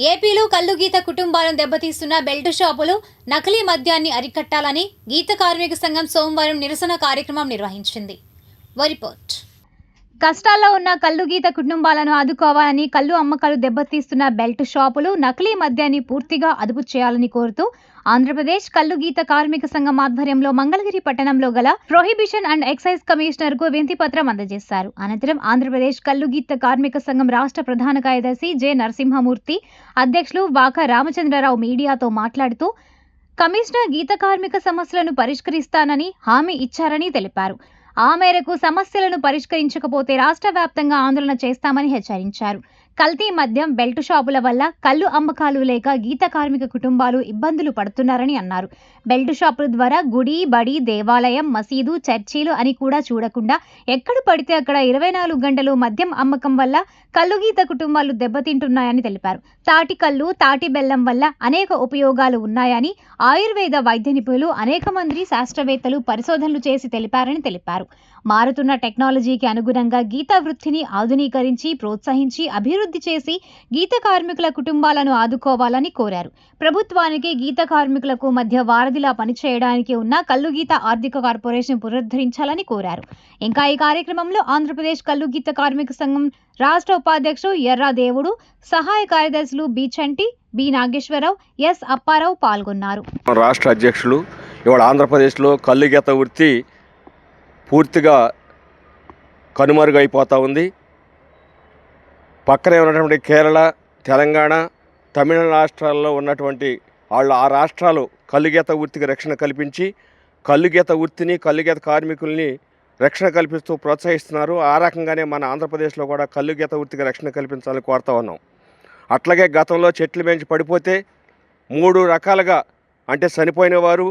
ఏపీలో కల్లు గీత కుటుంబాలను దెబ్బతీస్తున్న బెల్ట్ షాపులు నకిలీ మద్యాన్ని అరికట్టాలని గీత కార్మిక సంఘం సోమవారం నిరసన కార్యక్రమం నిర్వహించింది. రిపోర్ట్. కష్టాల్లో ఉన్న కళ్ళు గీత కుటుంబాలను ఆదుకోవాలని కళ్ళు అమ్మకాలు దెబ్బతీస్తున్న బెల్ట్ షాపులు నకిలీ మద్యాన్ని పూర్తిగా అదుపు చేయాలని కోరుతూ ఆంధ్రప్రదేశ్ కల్లు గీత కార్మిక సంఘం ఆధ్వర్యంలో మంగళగిరి పట్టణంలో గల ప్రొహిబిషన్ అండ్ ఎక్సైజ్ కమిషనర్కు వినతి పత్రం అందజేశారు. అనంతరం ఆంధ్రప్రదేశ్ కళ్ళు గీత కార్మిక సంఘం రాష్ట్ర ప్రధాన కార్యదర్శి జె నరసింహమూర్తి అధ్యక్షులు వాక రామచంద్రరావు మీడియాతో మాట్లాడుతూ కమిషనర్ గీత కార్మిక సమస్యలను పరిష్కరిస్తానని హామీ ఇచ్చారని తెలిపారు. ఆ మేరకు సమస్యలను పరిష్కరించకపోతే రాష్ట్ర వ్యాప్తంగా ఆందోళన చేస్తామని హెచ్చరించారు. కల్తీ మద్యం బెల్ట్ షాపుల వల్ల కళ్ళు అమ్మకాలు లేక గీత కార్మిక కుటుంబాలు ఇబ్బందులు పడుతున్నారని అన్నారు. బెల్ట్ షాపుల ద్వారా గుడి బడి దేవాలయం మసీదు చర్చీలు అని కూడా చూడకుండా ఎక్కడ పడితే అక్కడ ఇరవై నాలుగు గంటలు మద్యం అమ్మకం వల్ల కళ్ళు గీత కుటుంబాలు దెబ్బతింటున్నాయని తెలిపారు. తాటి కళ్ళు తాటి బెల్లం వల్ల అనేక ఉపయోగాలు ఉన్నాయని ఆయుర్వేద వైద్య నిపుణులు అనేక మంది శాస్త్రవేత్తలు పరిశోధనలు చేసి తెలిపారని తెలిపారు. మారుతున్న టెక్నాలజీకి అనుగుణంగా గీత వృత్తిని ఆధునీకరించి ప్రోత్సహించి అభివృద్ధి చేసి గీత కార్మికుల కుటుంబాలను ఆదుకోవాలని కోరారు. ప్రభుత్వానికి గీత కార్మికులకు మధ్య వారధిలా పనిచేయడానికి ఉన్న కల్లు గీత ఆర్థిక కార్పొరేషన్ పునరుద్ధరించాలని కోరారు. ఇంకా ఈ కార్యక్రమంలో ఆంధ్రప్రదేశ్ కల్లు గీత కార్మిక సంఘం రాష్ట్ర ఉపాధ్యక్షుడు ఎర్రా దేవుడు సహాయ కార్యదర్శులు B Chanti B Nageswararao S Apparao పాల్గొన్నారు. రాష్ట్ర అధ్యక్షులు ఇవాళ ఆంధ్రప్రదేశ్లో కల్లుగీత వృత్తి పూర్తిగా కనుమరుగైపోతూ ఉంది. పక్కనే ఉన్నటువంటి కేరళ తెలంగాణ తమిళ రాష్ట్రాల్లో ఉన్నటువంటి వాళ్ళు ఆ రాష్ట్రాలు కల్లుగీత వృత్తికి రక్షణ కల్పించి కల్లుగీత వృత్తిని కల్లుగీత కార్మికుల్ని రక్షణ కల్పిస్తూ ప్రోత్సహిస్తున్నారు. ఆ రకంగానే మన ఆంధ్రప్రదేశ్లో కూడా కల్లుగీత వృత్తికి రక్షణ కల్పించాలని కోరుతా ఉన్నాం. అట్లాగే గతంలో చెట్లు పెంచి పడిపోతే మూడు రకాలుగా అంటే చనిపోయిన వారు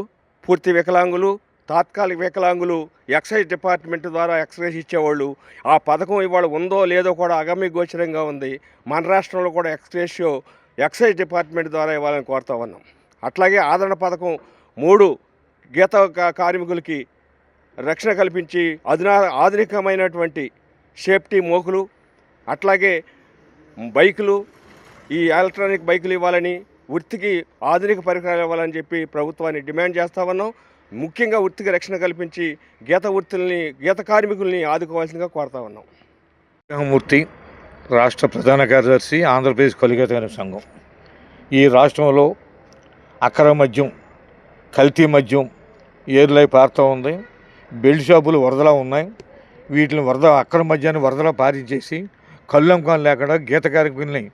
పూర్తి వికలాంగులు తాత్కాలిక వికలాంగులు ఎక్సైజ్ డిపార్ట్మెంట్ ద్వారా ఎక్సైజ్ ఇచ్చేవాళ్ళు. ఆ పథకం ఇవాళ ఉందో లేదో కూడా అగమ్య గోచరంగా ఉంది. మన రాష్ట్రంలో కూడా ఎక్సైజ్ ఎక్సైజ్ డిపార్ట్మెంట్ ద్వారా ఇవ్వాలని కోరుతా ఉన్నాం. అట్లాగే ఆదరణ పథకం మూడు గీత కార్మికులకి రక్షణ కల్పించి అధునా ఆధునికమైనటువంటి సేఫ్టీ మోకులు అట్లాగే బైకులు ఈ ఎలక్ట్రానిక్ బైకులు ఇవ్వాలని వృత్తికి ఆధునిక పరికరాలు ఇవ్వాలని చెప్పి ప్రభుత్వాన్ని డిమాండ్ చేస్తా ఉన్నాం. ముఖ్యంగా వృత్తికి రక్షణ కల్పించి గీత వృత్తుల్ని గీత కార్మికుల్ని ఆదుకోవాల్సిందిగా కోరుతా ఉన్నాం. మూర్తి రాష్ట్ర ప్రధాన కార్యదర్శి ఆంధ్రప్రదేశ్ కలిగేత సంఘం. ఈ రాష్ట్రంలో అక్రమ మద్యం కల్తీ మద్యం ఏర్లై పారుతూ ఉంది. బెల్ట్ షాపులు వరదలా ఉన్నాయి. వీటిని వరద అక్కర మద్యాన్ని వరదలా పారించేసి కళ్ళంకం లేకుండా గీత కార్మికుల్ని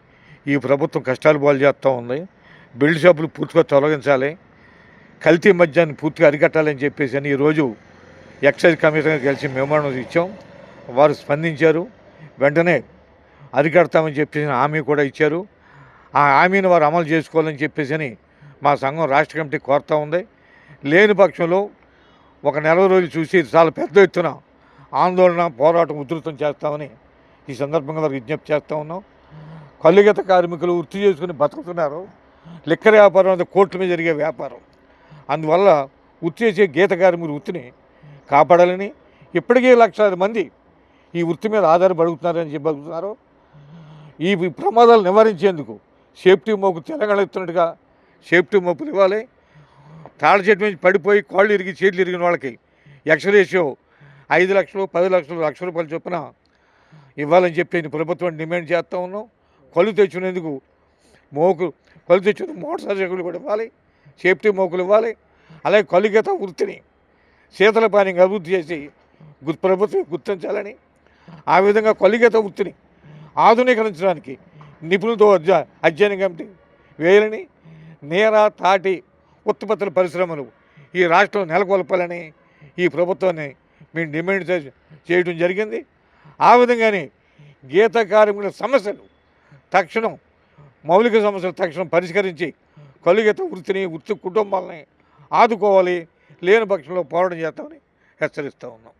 ఈ ప్రభుత్వం కష్టాలు పాలు చేస్తూ ఉంది. బెల్ట్ షాపులు పూర్తిగా తొలగించాలి. కల్తీ మద్యాన్ని పూర్తిగా అరికట్టాలని చెప్పేసి అని ఈరోజు ఎక్సైజ్ కమిషనర్ కలిసి మెమోరం ఇచ్చాం. వారు స్పందించారు. వెంటనే అరికడతామని చెప్పేసి హామీ కూడా ఇచ్చారు. ఆ హామీని వారు అమలు చేసుకోవాలని చెప్పేసి అని మా సంఘం రాష్ట్ర కమిటీ కోరుతూ ఉంది. లేని పక్షంలో ఒక నెల రోజులు చూసి చాలా పెద్ద ఎత్తున ఆందోళన పోరాటం ఉధృతం చేస్తామని ఈ సందర్భంగా వారికి విజ్ఞప్తి చేస్తూ ఉన్నాం. కల్లుగీత కార్మికులు వృత్తి చేసుకుని బతుకుతున్నారు. లిక్కర్ వ్యాపారం అనేది కోర్టు మీద జరిగే వ్యాపారం. అందువల్ల వృత్తి చేసే గీత కార్మికుల వృత్తిని కాపాడాలని ఇప్పటికే లక్షలాది మంది ఈ వృత్తి మీద ఆధారపడుతున్నారని చెప్పగలుగుతున్నారు. ఈ ప్రమాదాలు నివారించేందుకు సేఫ్టీ మోపు తెలంగాణ ఇస్తున్నట్టుగా సేఫ్టీ మోపులు ఇవ్వాలి. తాళ చెట్టు నుంచి పడిపోయి కాళ్ళు ఇరిగి చేతులు ఇరిగిన వాళ్ళకి ఎక్స్రేషియో ఐదు లక్షలు పది లక్షలు లక్ష రూపాయలు చొప్పున ఇవ్వాలని చెప్పి నేను ప్రభుత్వం డిమాండ్ చేస్తూ ఉన్నాం. కళ్ళు తెచ్చుకునేందుకు మోకు కళ్ళు తెచ్చుకుని మోటార్ సైకిల్ కూడా ఇవ్వాలి. సేఫ్టీ మోకులు ఇవ్వాలి. అలాగే కలుగత వృత్తిని శీతల పానీయం అభివృద్ధి చేసి ప్రభుత్వం గుర్తించాలని ఆ విధంగా కలుగత వృత్తిని ఆధునీకరించడానికి నిపుణులతో అధ్యయనం కమిటీ వేయాలని నేర తాటి ఉత్పత్తుల పరిశ్రమలు ఈ రాష్ట్రం నెలకొల్పాలని ఈ ప్రభుత్వాన్ని మేము డిమాండ్ చేయడం జరిగింది. ఆ విధంగానే గీత కార్మికుల సమస్యలు తక్షణం మౌలిక సమస్యలు తక్షణం పరిష్కరించి కలుగీత వృత్తిని వృత్తి కుటుంబాలని ఆదుకోవాలి లేని పక్షంలో పోరాటం చేస్తామని హెచ్చరిస్తూ ఉన్నాం.